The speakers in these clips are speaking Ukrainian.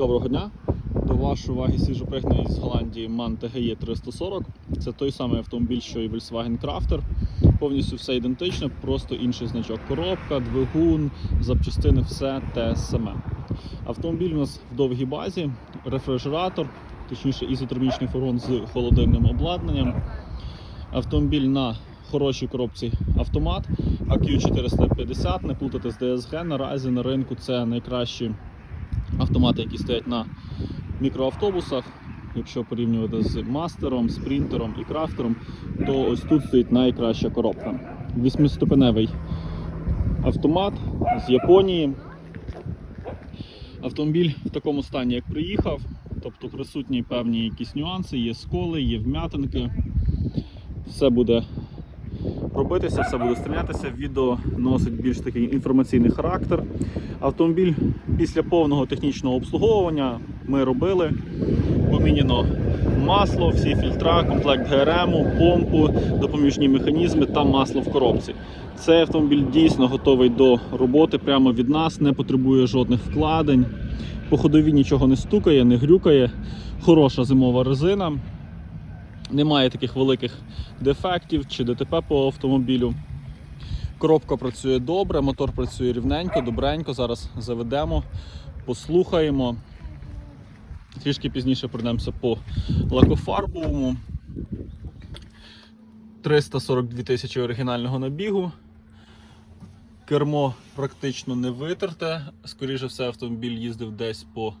Доброго дня! До вашої уваги свіжопригнаний з Голландії MAN TGE 340. Це той самий автомобіль, що і Volkswagen Crafter. Повністю все ідентичне, просто інший значок. Коробка, двигун, запчастини, все те саме. Автомобіль у нас в довгій базі, рефрижератор, точніше ізотермічний фургон з холодильним обладнанням. Автомобіль на хорошій коробці автомат AQ450, не плутати з DSG. Наразі на ринку це найкращі автомати, які стоять на мікроавтобусах. Якщо порівнювати з мастером, спринтером і крафтером, то ось тут стоїть найкраща коробка. Вісьмиступеневий автомат з Японії. Автомобіль в такому стані, як приїхав, тобто присутні певні якісь нюанси, є сколи, є вм'ятинки. Все буде робитися, все буде стрілятися. Відео носить більш такий інформаційний характер. Автомобіль після повного технічного обслуговування ми робили. Поміняно масло, всі фільтра, комплект ГРМ, помпу, допоміжні механізми та масло в коробці. Цей автомобіль дійсно готовий до роботи прямо від нас, не потребує жодних вкладень. По ходові нічого не стукає, не грюкає. Хороша зимова резина. Немає таких великих дефектів чи ДТП по автомобілю. Коробка працює добре, мотор працює рівненько, добренько. Зараз заведемо, послухаємо. Трішки пізніше пройдемося по лакофарбовому. 342 тисячі оригінального набігу. Кермо практично не витерте. Скоріше все, автомобіль їздив десь по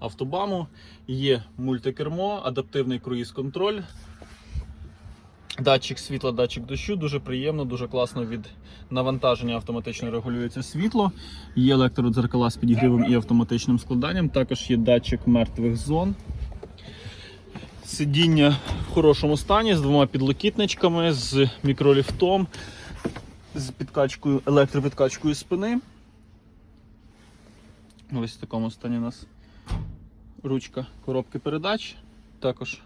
автобаму. Є мультикермо, адаптивний круїз-контроль. Датчик світла, датчик дощу, дуже приємно, дуже класно від навантаження автоматично регулюється світло. Є електродзеркала з підігрівом і автоматичним складанням. Також є датчик мертвих зон. Сидіння в хорошому стані з двома підлокітничками, з мікроліфтом, з підкачкою, електропідкачкою спини. Ось в такому стані у нас ручка коробки передач. Також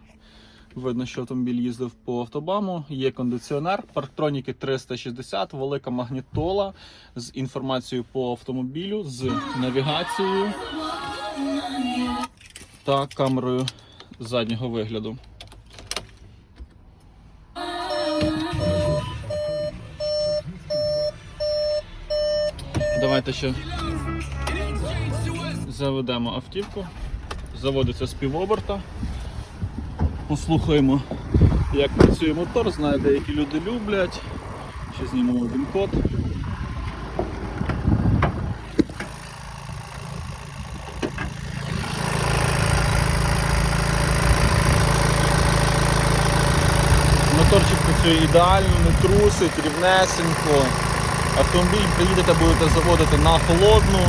Видно, що автомобіль їздив по автобаму, є кондиціонер, парктроніки 360, велика магнітола з інформацією по автомобілю, з навігацією та камерою заднього вигляду. Давайте ще заведемо автівку. Заводиться з півоберта послухаємо, як працює мотор. Знаю, деякі люди люблять. Ще знімемо один код. Моторчик працює ідеально, не трусить, рівнесенько. Автомобіль приїдете, будете заводити на холодну.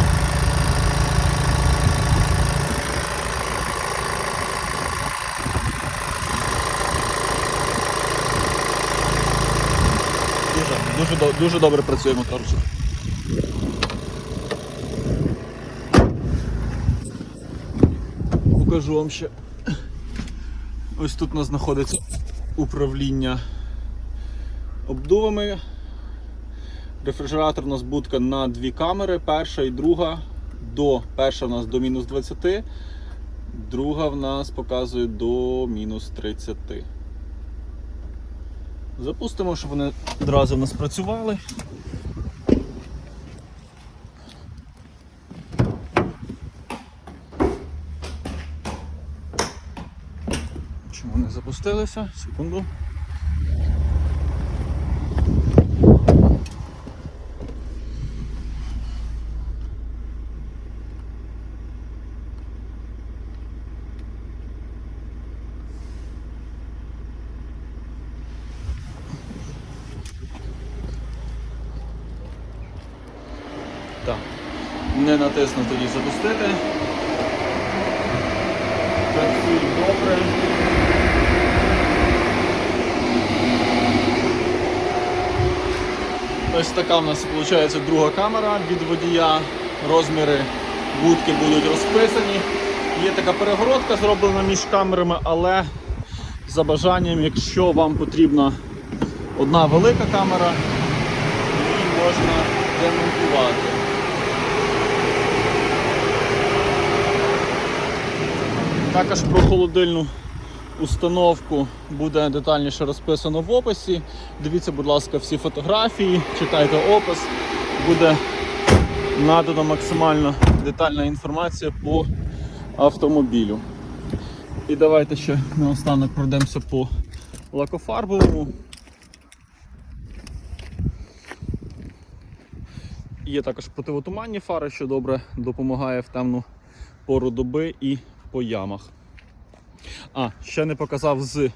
Дуже, дуже, добре працює моторчик. Покажу вам ще. Ось тут у нас знаходиться управління обдувами. Рефрижератор у нас будка на дві камери, перша і друга. До, перша в нас до мінус 20, друга в нас показує до мінус 30. Запустимо, щоб вони одразу в нас працювали. Чому не запустилися? Секунду. Не натисну тоді запустити. Працює добре. Ось така в нас виходить друга камера від водія. Розміри будки будуть розписані. Є така перегородка зроблена між камерами, але за бажанням, якщо вам потрібна одна велика камера, її можна демонтувати. Також про холодильну установку буде детальніше розписано в описі. Дивіться, будь ласка, всі фотографії, читайте опис. Буде надано максимально детальна інформація по автомобілю. І давайте ще наостанок пройдемося по лакофарбовому. Є також противотуманні фари, що добре допомагає в темну пору доби і по ямах. А, ще не показав з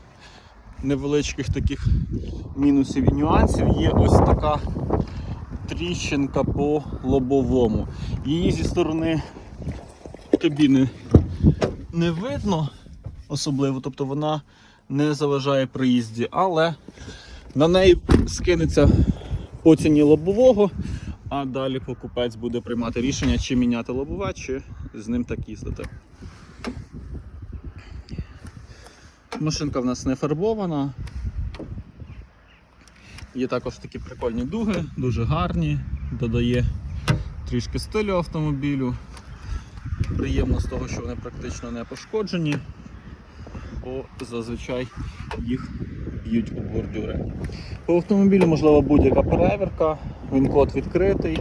невеличких таких мінусів і нюансів. Є ось така тріщинка по лобовому. Її зі сторони кабіни не видно особливо, тобто вона не заважає приїзді, але на неї скинеться по ціні лобового, а далі покупець буде приймати рішення, чи міняти лобове, чи з ним так їздити. Машинка в нас не фарбована. Є також такі прикольні дуги, дуже гарні, додає трішки стилю автомобілю. Приємно з того, що вони практично не пошкоджені, бо зазвичай їх б'ють у бордюри. По автомобілю можлива будь-яка перевірка, він код відкритий.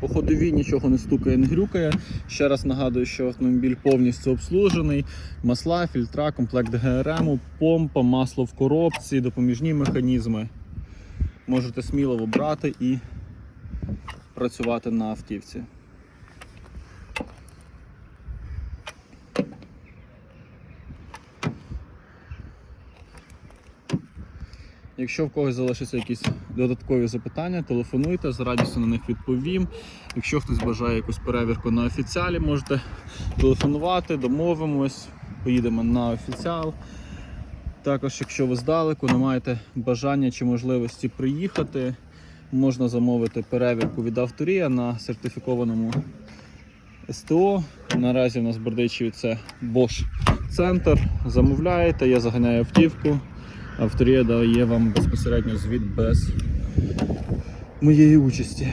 По ходовій нічого не стукає, не грюкає. Ще раз нагадую, що автомобіль повністю обслужений. Масла, фільтра, комплект ГРМ, помпа, масло в коробці, допоміжні механізми. Можете сміливо брати і працювати на автівці. Якщо в когось залишаться якісь додаткові запитання, телефонуйте, з радістю на них відповім. Якщо хтось бажає якусь перевірку на офіціалі, можете телефонувати, домовимось, поїдемо на офіціал. Також, якщо ви здалеку, не маєте бажання чи можливості приїхати, можна замовити перевірку від авторія на сертифікованому СТО. Наразі у нас в Бердичеві це Bosch Центр. Замовляєте, я заганяю автівку. Авторія дає вам безпосередньо звіт без моєї участі.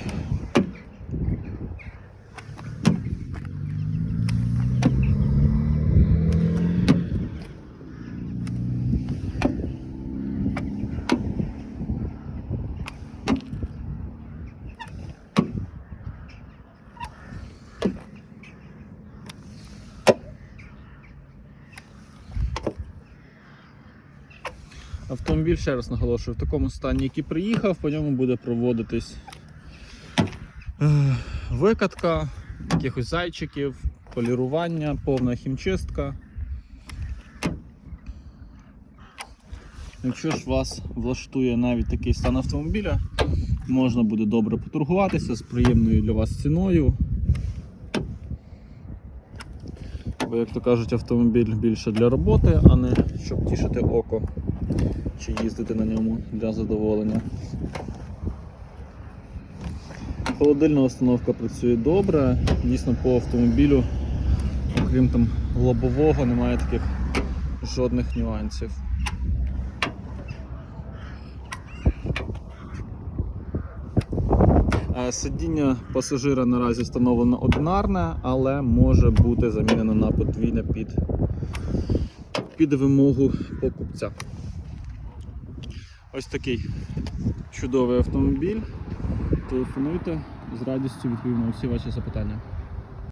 Автомобіль, ще раз наголошую, в такому стані, який приїхав, по ньому буде проводитись е, викатка, якихось зайчиків, полірування, повна хімчистка. Якщо ж вас влаштує навіть такий стан автомобіля, можна буде добре поторгуватися з приємною для вас ціною. Бо, як то кажуть, автомобіль більше для роботи, а не щоб тішити око чи їздити на ньому для задоволення. Холодильна установка працює добре, дійсно по автомобілю, окрім там лобового, немає таких жодних нюансів. Сидіння пасажира наразі встановлено одинарне, але може бути замінено на подвійне під, під вимогу покупця. Ось такий чудовий автомобіль. Телефонуйте, з радістю відповім на всі ваші запитання.